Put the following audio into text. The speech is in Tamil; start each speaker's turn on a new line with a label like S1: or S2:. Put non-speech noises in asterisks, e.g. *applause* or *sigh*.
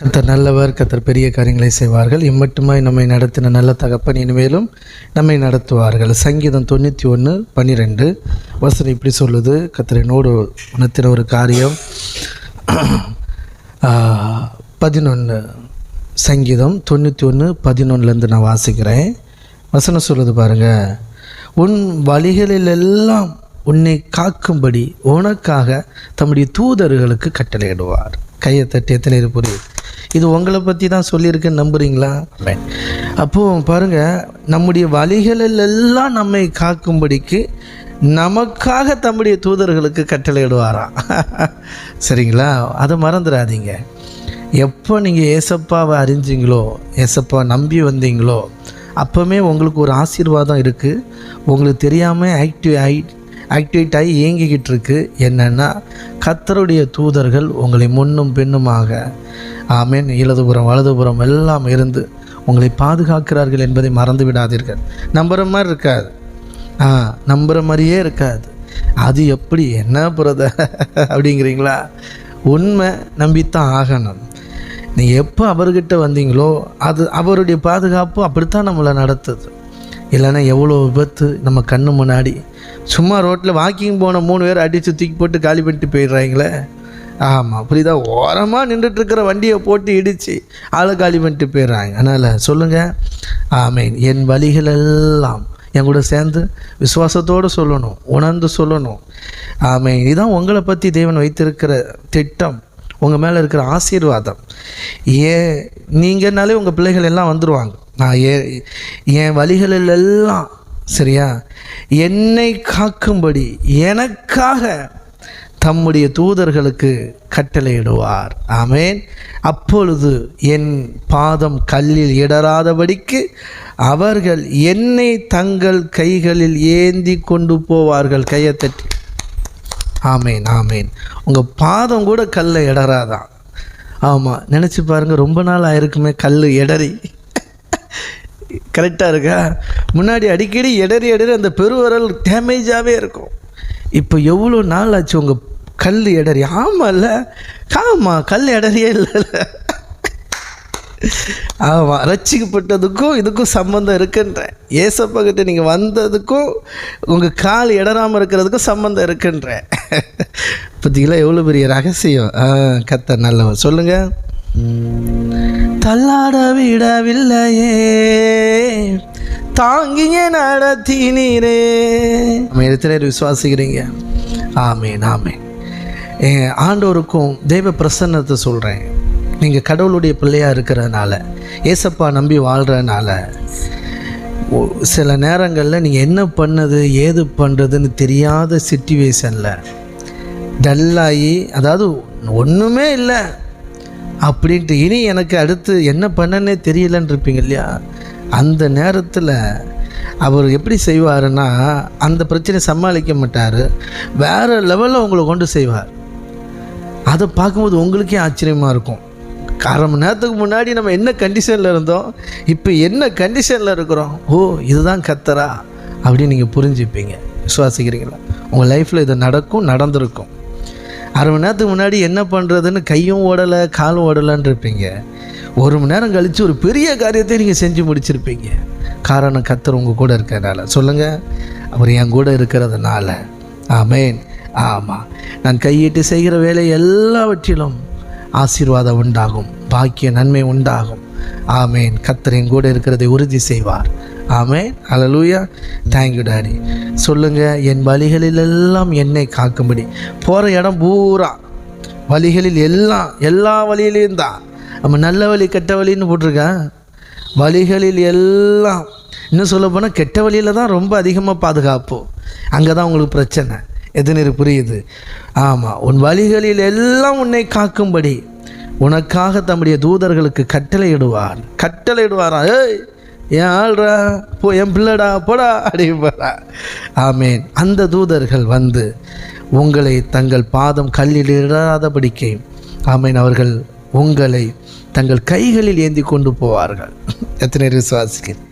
S1: கத்தர் நல்லவர் கத்தர் பெரிய காரியங்களை செய்வார்கள். இம்மட்டுமாய் நம்மை நடத்தின நல்ல தகப்பன் இனிமேலும் நம்மை நடத்துவார்கள். சங்கீதம் தொண்ணூற்றி ஒன்று பன்னிரெண்டு. வசனம் இப்படி சொல்லுது. கத்தர் என்னோடு உணர்த்தின ஒரு காரியம். *clears throat* பதினொன்று சங்கீதம் தொண்ணூற்றி ஒன்று பதினொன்றுலேருந்து நான் வாசிக்கிறேன். வசனம் சொல்லுது பாருங்கள் உன் வழிகளிலெல்லாம் உன்னை காக்கும்படி உனக்காக தம்முடைய தூதர்களுக்கு கட்டளையிடுவார். கையை தட்டி எத்தனை புரியுது இது உங்களை பற்றி தான் சொல்லியிருக்குன்னு நம்புறீங்களா? அப்போது அப்போ பாருங்கள் நம்முடைய வழிகளில் எல்லாம் நம்மை காக்கும்படிக்கு நமக்காக தம்முடைய தூதர்களுக்கு கட்டளையிடுவாராம் *laughs* சரிங்களா? அதை மறந்துடாதீங்க. எப்போ நீங்கள் ஏசப்பாவை அறிஞ்சிங்களோ ஏசப்பா நம்பி வந்தீங்களோ அப்போவுமே உங்களுக்கு ஒரு ஆசீர்வாதம் இருக்குது உங்களுக்கு தெரியாமல் ஆக்டிவ் ஆகி ஆக்டிவேட் ஆகி இயங்கிக்கிட்டு இருக்கு என்னென்னா கத்தருடைய தூதர்கள் உங்களை முன்னும் பின்னுமாக ஆமேன் இடதுபுறம் வலதுபுறம் எல்லாம் இருந்து உங்களை பாதுகாக்கிறார்கள் என்பதை மறந்து விடாதீர்கள். நம்புகிற மாதிரி இருக்காது. ஆ நம்புகிற மாதிரியே இருக்காது. அது எப்படி? என்ன புறத அப்படிங்கிறீங்களா? உண்மை நம்பித்தான் ஆகணும். நீங்கள் எப்போ அவர்கிட்ட வந்தீங்களோ அது அவருடைய பாதுகாப்பு அப்படித்தான் நம்மளை நடத்துது. இல்லைன்னா எவ்வளோ விபத்து நம்ம கண்ணு முன்னாடி. சும்மா ரோட்டில் வாக்கிங் போன மூணு பேர் அடித்து தூக்கி போட்டு காலி பண்ணிட்டு போயிடுறாங்களே. ஆமாம் புரியுதா? ஓரமாக நின்றுட்டுருக்கிற வண்டியை போட்டு இடித்து ஆளை காலி பண்ணிட்டு போயிடுறாங்க. அதனால் சொல்லுங்கள் ஆமீன். என் வழிகள் எல்லாம் என் கூட சேர்ந்து விசுவாசத்தோடு சொல்லணும் உணர்ந்து சொல்லணும். ஆமேன். இதுதான் உங்களை பற்றி தேவன் வைத்திருக்கிற திட்டம். உங்கள் மேலே இருக்கிற ஆசீர்வாதம். ஏன்? நீங்கள்னாலே உங்கள் பிள்ளைகள் எல்லாம் வந்துடுவாங்க நான் ஏ என் வழிகளில் எல்லாம் சரியா? என்னை காக்கும்படி எனக்காக தம்முடைய தூதர்களுக்கு கட்டளையிடுவார். ஆமேன். அப்பொழுது என் பாதம் கல்லில் இடராதபடிக்கு அவர்கள் என்னை தங்கள் கைகளில் ஏந்தி கொண்டு போவார்கள். கையை தட்டி. ஆமேன் ஆமேன். உங்கள் பாதம் கூட கல்லை இடராதான் ஆமாம் நினச்சி பாருங்கள் ரொம்ப நாள் ஆயிருக்குமே கல் இடறி. கரெக்டாக இருக்கா? முன்னாடி அடிக்கடி இடறி இடறி அந்த பெருவரல் டேமேஜாகவே இருக்கும். இப்போ எவ்வளோ நாள் ஆச்சு உங்கள் கல் இடறி ஆமாம்ல ஆமாம் கல் இடறியே இல்லைல்ல ஆமாம் ரட்சிக்கப்பட்டதுக்கும் இதுக்கும் சம்மந்தம் இருக்குன்றேன். ஏசப்பகிட்ட நீங்கள் வந்ததுக்கும் உங்கள் கால் இடராமல் இருக்கிறதுக்கும் சம்மந்தம் இருக்குன்றேன். பார்த்தீங்களா எவ்வளோ பெரிய ரகசியம்? ஆ கத்த நல்லவன் சொல்லுங்கள் தள்ளாட விடவில்லையே. தாங்கிய நடத்தினீரே நம்ம எத்தனை விசுவாசிக்கிறீங்க? ஆமேன் ஆமேன். என் ஆண்டோருக்கும் தெய்வ பிரசன்னத்தை சொல்கிறேன் நீங்கள் கடவுளுடைய பிள்ளையாக இருக்கிறதுனால ஏசப்பா நம்பி வாழ்கிறதுனால ஒ- சில நேரங்களில் நீங்கள் என்ன பண்ணது ஏது பண்ணுறதுன்னு தெரியாத சுச்சுவேஷனில் டல்லாகி அதாவது ஒன்றுமே இல்லை அப்படின்ட்டு. இனி எனக்கு அடுத்து என்ன பண்ணனே தெரியலன்னு இருப்பீங்க இல்லையா? அந்த நேரத்தில் அவர் எப்படி செய்வாருன்னா அந்த பிரச்சனையை சமாளிக்க மாட்டார். வேறு லெவலில் உங்களை கொண்டு செய்வார். அதை பார்க்கும்போது உங்களுக்கே ஆச்சரியமாக இருக்கும். அரை மணி நேரத்துக்கு முன்னாடி நம்ம என்ன கண்டிஷனில் இருந்தோம்? இப்போ என்ன கண்டிஷனில் இருக்கிறோம்? ஓ இதுதான் கத்தரா அப்படின்னு நீங்கள் புரிஞ்சுப்பீங்க. விசுவாசிக்கிறீங்களா? உங்கள் லைஃப்பில் இது நடக்கும் நடந்திருக்கும். அரை மணி நேரத்துக்கு முன்னாடி என்ன பண்ணுறதுன்னு கையும் ஓடலை காலும் ஓடலான் இருப்பீங்க. ஒரு மணி நேரம் கழித்து ஒரு பெரிய காரியத்தை நீங்கள் செஞ்சு முடிச்சிருப்பீங்க. காரணம் கத்தர் உங்கள் கூட இருக்கிறனால. சொல்லுங்கள் அவர் என் கூட இருக்கிறதுனால. ஆமேன். ஆமாம் நான் கையிட்டு செய்கிற வேலை எல்லாவற்றிலும் ஆசீர்வாதம் உண்டாகும். பாக்கிய நன்மை உண்டாகும். ஆமேன். கத்தரின் கூட இருக்கிறதை உறுதி செய்வார். ஆமேன். அலலூயா தேங்க்யூ டாடி சொல்லுங்கள் என் வழிகளில் எல்லாம் என்னை காக்கும்படி. போகிற இடம் பூரா வழிகளில் எல்லாம் எல்லா வழியிலையும் தான். நம்ம நல்ல வழி கெட்ட வழின்னு போட்டிருக்கேன் வழிகளில் எல்லாம். இன்னும் சொல்ல போனால் கெட்ட வழியில் தான் ரொம்ப அதிகமாக பாதுகாப்பு. அங்கே தான் உங்களுக்கு பிரச்சனை. எதுன்னு புரியுது. ஆமாம் உன் வழிகளில் எல்லாம் உன்னை காக்கும்படி. உனக்காக தம்முடைய தூதர்களுக்கு கட்டளையிடுவார் கட்டளையிடுவாரா? ஏய் என் ஆள்ரா போ என் பிள்ளடா போடா அப்படிப்பாரா ஆமேன். அந்த தூதர்கள் வந்து உங்களை தங்கள் பாதம் கல்லில் இடாதபடிக்கே ஆமேன் அவர்கள் உங்களை தங்கள் கைகளில் ஏந்தி கொண்டு போவார்கள். எத்தனை விசுவாசிக்கிறேன்